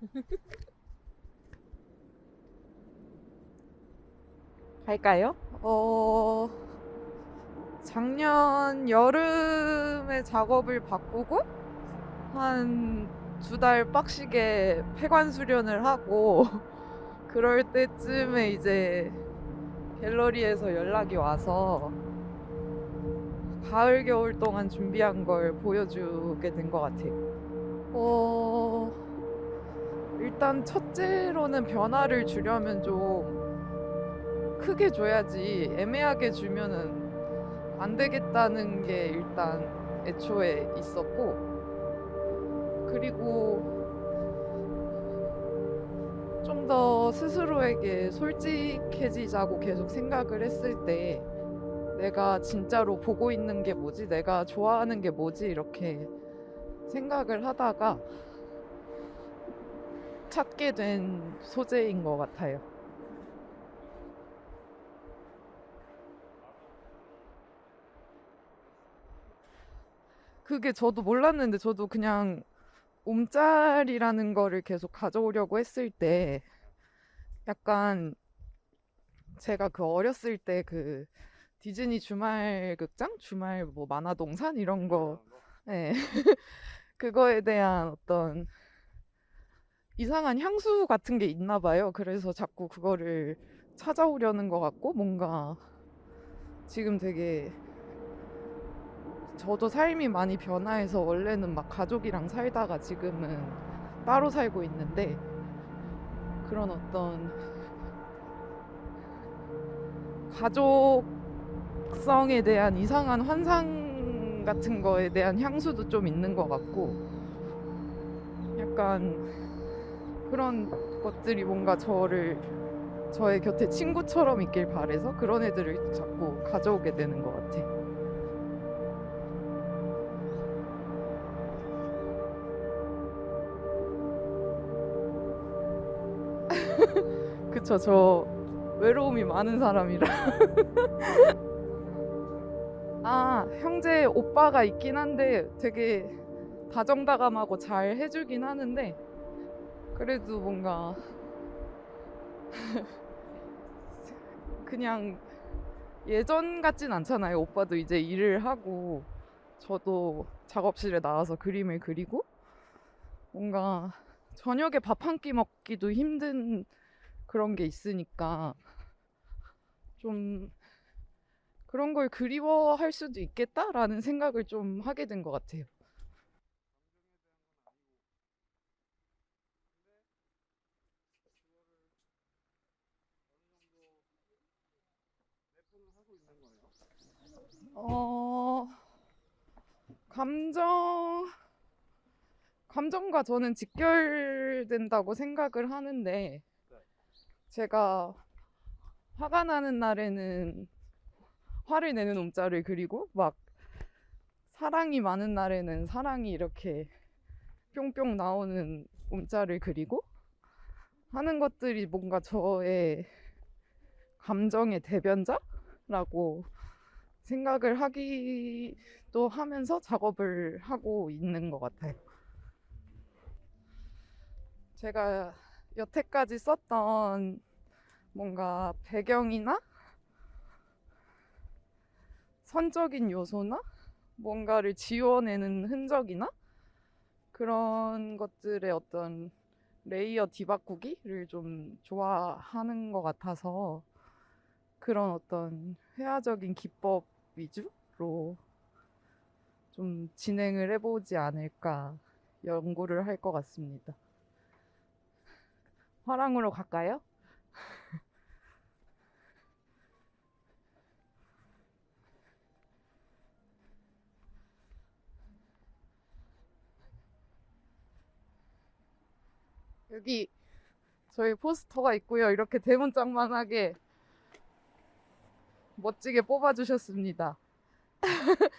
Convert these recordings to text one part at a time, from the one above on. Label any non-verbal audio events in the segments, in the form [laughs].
[laughs] 갈까요? 어, 작년 여름에 작업을 바꾸고 한 두 달 빡시게 폐관 수련을 하고 [laughs] 그럴 때쯤에 이제 갤러리에서 연락이 와서 가을 겨울 동안 준비한 걸 보여주게 된 것 같아요. 어, 일단 첫째로는 변화를 주려면 좀 크게 줘야지 애매하게 주면은 안 되겠다는 게 일단 애초에 있었고 그리고 좀 더 스스로에게 솔직해지자고 계속 생각을 했을 때 내가 진짜로 보고 있는 게 뭐지? 내가 좋아하는 게 뭐지? 이렇게 생각을 하다가 찾게 된 소재인 것 같아요. 그게 저도 몰랐는데 저도 그냥 움짤이라는 거를 계속 가져오려고 했을 때 약간 제가 그 어렸을 때 그 디즈니 주말 극장? 주말 뭐 만화동산 이런 거 네. [laughs] 그거에 대한 어떤 이상한 향수 같은 게 있나 봐요. 그래서 자꾸 그거를 찾아오려는 것 같고 뭔가 지금 되게 저도 삶이 많이 변화해서 원래는 막 가족이랑 살다가 지금은 따로 살고 있는데 그런 어떤 가족성에 대한 이상한 환상 같은 거에 대한 향수도 좀 있는 것 같고 약간 그런 것들이 뭔가 저를 저의 곁에 친구처럼 있길 바래서 그런 애들을 자꾸 가져오게 되는 것 같아. [laughs] 그쵸, 저 외로움이 많은 사람이라. [laughs] 아, 형제 오빠가 있긴 한데 되게 다정다감하고 잘 해주긴 하는데 그래도 뭔가 [laughs] 그냥 예전 같진 않잖아요. 오빠도 이제 일을 하고 저도 작업실에 나와서 그림을 그리고 뭔가 저녁에 밥 한 끼 먹기도 힘든 그런 게 있으니까 좀 그런 걸 그리워할 수도 있겠다라는 생각을 좀 하게 된 것 같아요. 어, 감정, 감정과 저는 직결된다고 생각을 하는데, 제가 화가 나는 날에는 화를 내는 움짤을 그리고, 막 사랑이 많은 날에는 사랑이 이렇게 뿅뿅 나오는 움짤을 그리고, 하는 것들이 뭔가 저의 감정의 대변자라고 생각을 하기도 하면서 작업을 하고 있는 것 같아요. 제가 여태까지 썼던 뭔가 배경이나 선적인 요소나 뭔가를 지워내는 흔적이나 그런 것들의 어떤 레이어 뒤바꾸기를 좀 좋아하는 것 같아서 그런 어떤 회화적인 기법 위주로 좀 진행을 해보지 않을까 연구를 할 것 같습니다. 화랑으로 갈까요? [laughs] 여기 저희 포스터가 있고요. 이렇게 대문짝만하게 멋지게 뽑아주셨습니다. [laughs]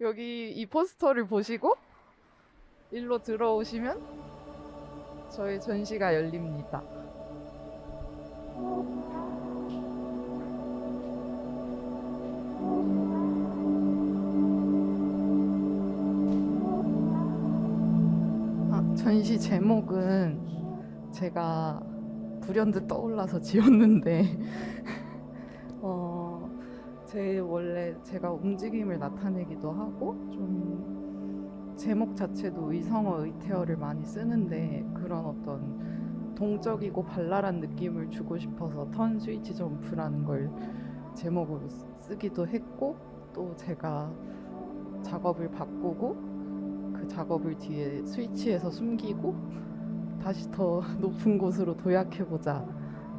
여기 이 포스터를 보시고 일로 들어오시면 저희 전시가 열립니다. 아, 전시 제목은 제가 불현듯 떠올라서 지었는데 어, [laughs] 제 원래 제가 움직임을 나타내기도 하고 좀 제목 자체도 의성어 의태어를 많이 쓰는데 그런 어떤 동적이고 발랄한 느낌을 주고 싶어서 턴 스위치 점프라는 걸 제목으로 쓰- 쓰기도 했고 또 제가 작업을 바꾸고 그 작업을 뒤에 스위치에서 숨기고 다시 더 [laughs] 높은 곳으로 도약해보자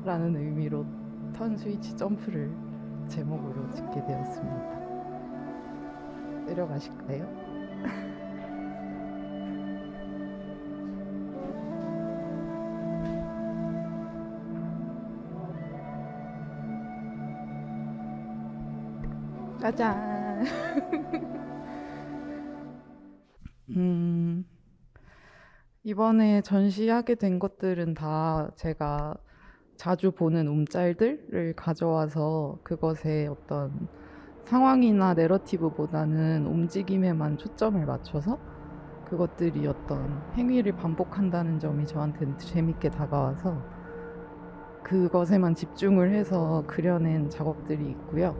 라는 의미로 턴 스위치 점프를 제목으로 짓게 되었습니다. 내려가실까요? [laughs] 짜잔. [laughs] 음, 이번에 전시하게 된 것들은 다 제가 자주 보는 움짤들을 가져와서 그것에 어떤 상황이나 내러티브보다는 움직임에만 초점을 맞춰서 그것들이 어떤 행위를 반복한다는 점이 저한테는 재밌게 다가와서 그것에만 집중을 해서 그려낸 작업들이 있고요.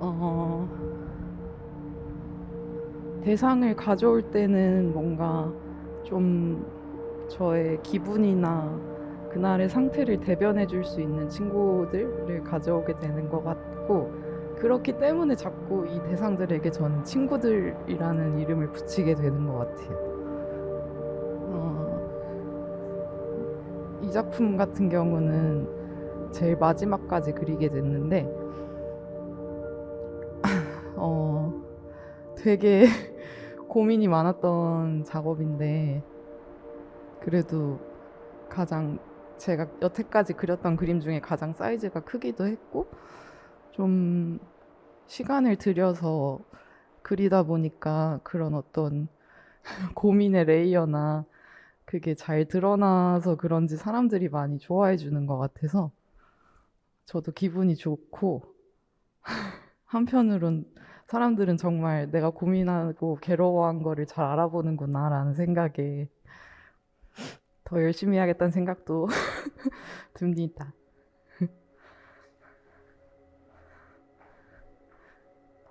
어, 대상을 가져올 때는 뭔가 좀 저의 기분이나 그날의 상태를 대변해 줄 수 있는 친구들을 가져오게 되는 것 같고 그렇기 때문에 자꾸 이 대상들에게 저는 친구들이라는 이름을 붙이게 되는 것 같아요. 어, 이 작품 같은 경우는 제일 마지막까지 그리게 됐는데 어, 되게 [laughs] 고민이 많았던 작업인데 그래도 가장 제가 여태까지 그렸던 그림 중에 가장 사이즈가 크기도 했고 좀 시간을 들여서 그리다 보니까 그런 어떤 [laughs] 고민의 레이어나 그게 잘 드러나서 그런지 사람들이 많이 좋아해 주는 것 같아서 저도 기분이 좋고 [laughs] 한편으론 사람들은 정말 내가 고민하고 괴로워한 거를 잘 알아보는구나라는 생각에 더 열심히 해야겠다는 생각도 [laughs] 듭니다. [laughs]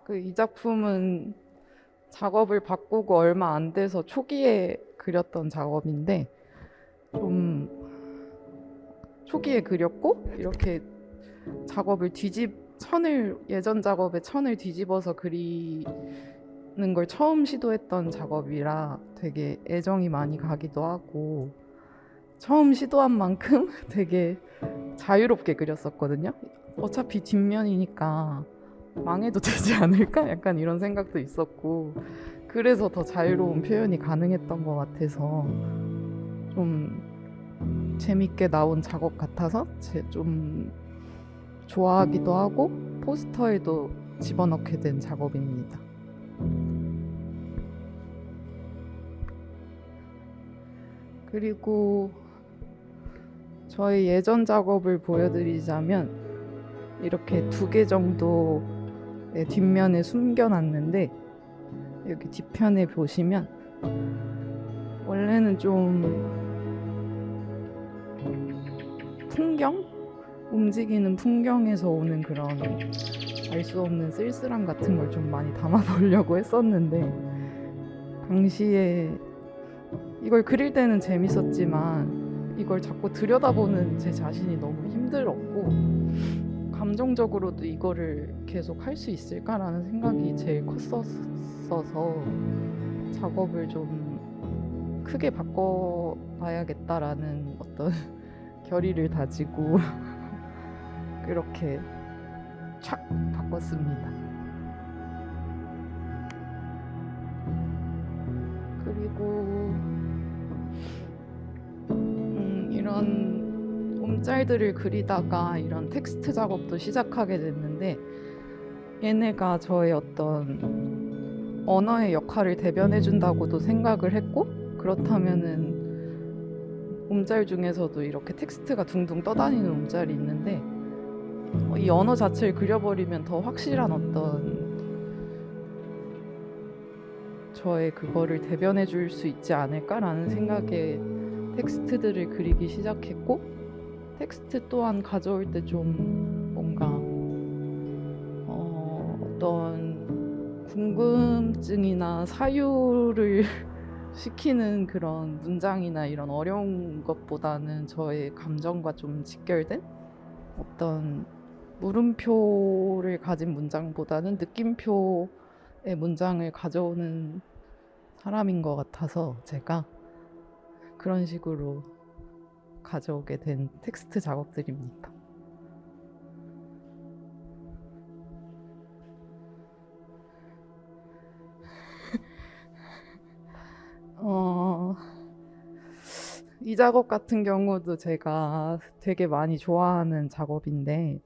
그 이 작품은 작업을 바꾸고 얼마 안 돼서 초기에 그렸던 작업인데 좀 초기에 그렸고 이렇게 작업을 뒤집 천을 예전 작업에 천을 뒤집어서 그리는 걸 처음 시도했던 작업이라 되게 애정이 많이 가기도 하고 처음 시도한 만큼 [laughs] 되게 자유롭게 그렸었거든요. 어차피 뒷면이니까 망해도 되지 않을까? 약간 이런 생각도 있었고 그래서 더 자유로운 표현이 가능했던 것 같아서 좀 재밌게 나온 작업 같아서 제- 좀 좋아하기도 하고 포스터에도 집어넣게 된 작업입니다. 그리고 저의 예전 작업을 보여드리자면 이렇게 두 개 정도의 뒷면에 숨겨놨는데 여기 뒤편에 보시면 원래는 좀 풍경? 움직이는 풍경에서 오는 그런 알 수 없는 쓸쓸함 같은 걸 좀 많이 담아보려고 했었는데 당시에 이걸 그릴 때는 재밌었지만 이걸 자꾸 들여다보는 제 자신이 너무 힘들었고 감정적으로도 이거를 계속 할 수 있을까라는 생각이 제일 컸었어서 작업을 좀 크게 바꿔봐야겠다라는 어떤 [laughs] 결의를 다지고 [laughs] 그렇게 촥 바꿨습니다. 그리고 음, 이런 움짤들을 그리다가 이런 텍스트 작업도 시작하게 됐는데 얘네가 저의 어떤 언어의 역할을 대변해 준다고도 생각을 했고 그렇다면은 움짤 중에서도 이렇게 텍스트가 둥둥 떠다니는 움짤이 있는데 어, 이 언어 자체를 그려버리면 더 확실한 어떤 저의 그거를 대변해 줄 수 있지 않을까라는 생각에 텍스트들을 그리기 시작했고 텍스트 또한 가져올 때 좀 뭔가 어, 어떤 궁금증이나 사유를 [laughs] 시키는 그런 문장이나 이런 어려운 것보다는 저의 감정과 좀 직결된 어떤 물음표를 가진 문장보다는 느낌표의 문장을 가져오는 사람인 것 같아서 제가 그런 식으로 가져오게 된 텍스트 작업들입니다. [laughs] 어, 이 작업 같은 경우도 제가 되게 많이 좋아하는 작업인데,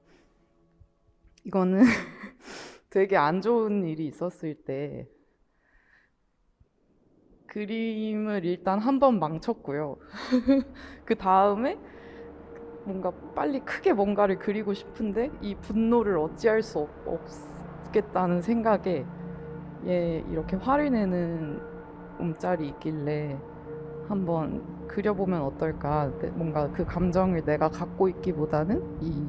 이거는 [laughs] 되게 안 좋은 일이 있었을 때, 그림을 일단 한 번 망쳤고요. [laughs] 그 다음에 뭔가 빨리 크게 뭔가를 그리고 싶은데, 이 분노를 어찌할 수 없, 없겠다는 생각에, 얘 이렇게 화를 내는 움짤이 있길래 한번 그려보면 어떨까. 내- 뭔가 그 감정을 내가 갖고 있기보다는 이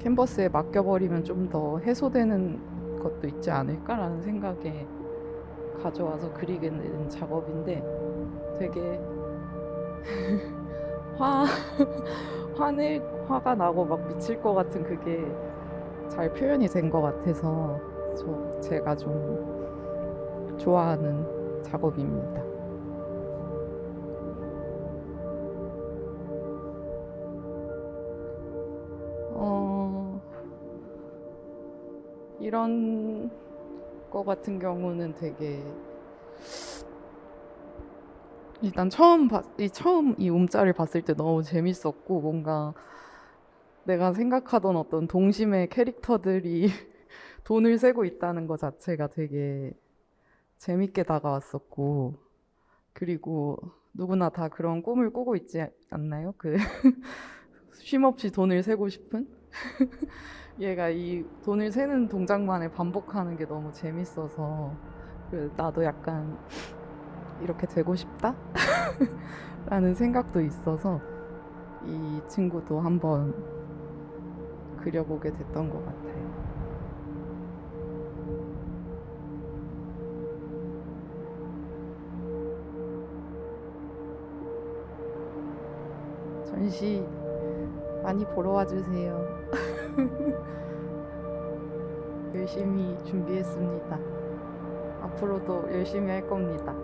캔버스에 맡겨버리면 좀 더 해소되는 것도 있지 않을까라는 생각에 가져와서 그리게 된 작업인데 되게 [laughs] 화 화내 화가 나고 막 미칠 것 같은 그게 잘 표현이 된 것 같아서 저 제가 좀 좋아하는 작업입니다. 어, 이런 거 같은 경우는 되게 일단 처음 봤, 이 처음 이 움짤을 봤을 때 너무 재밌었고 뭔가 내가 생각하던 어떤 동심의 캐릭터들이 [laughs] 돈을 세고 있다는 것 자체가 되게 재밌게 다가왔었고 그리고 누구나 다 그런 꿈을 꾸고 있지 않나요? 그 [laughs] 쉼없이 돈을 세고 싶은 [laughs] 얘가 이 돈을 세는 동작만을 반복하는 게 너무 재밌어서 그 나도 약간 이렇게 되고 싶다? [laughs] 라는 생각도 있어서 이 친구도 한번 그려보게 됐던 것 같아요. 전시 많이 보러 와주세요. [laughs] 열심히 준비했습니다. 앞으로도 열심히 할 겁니다.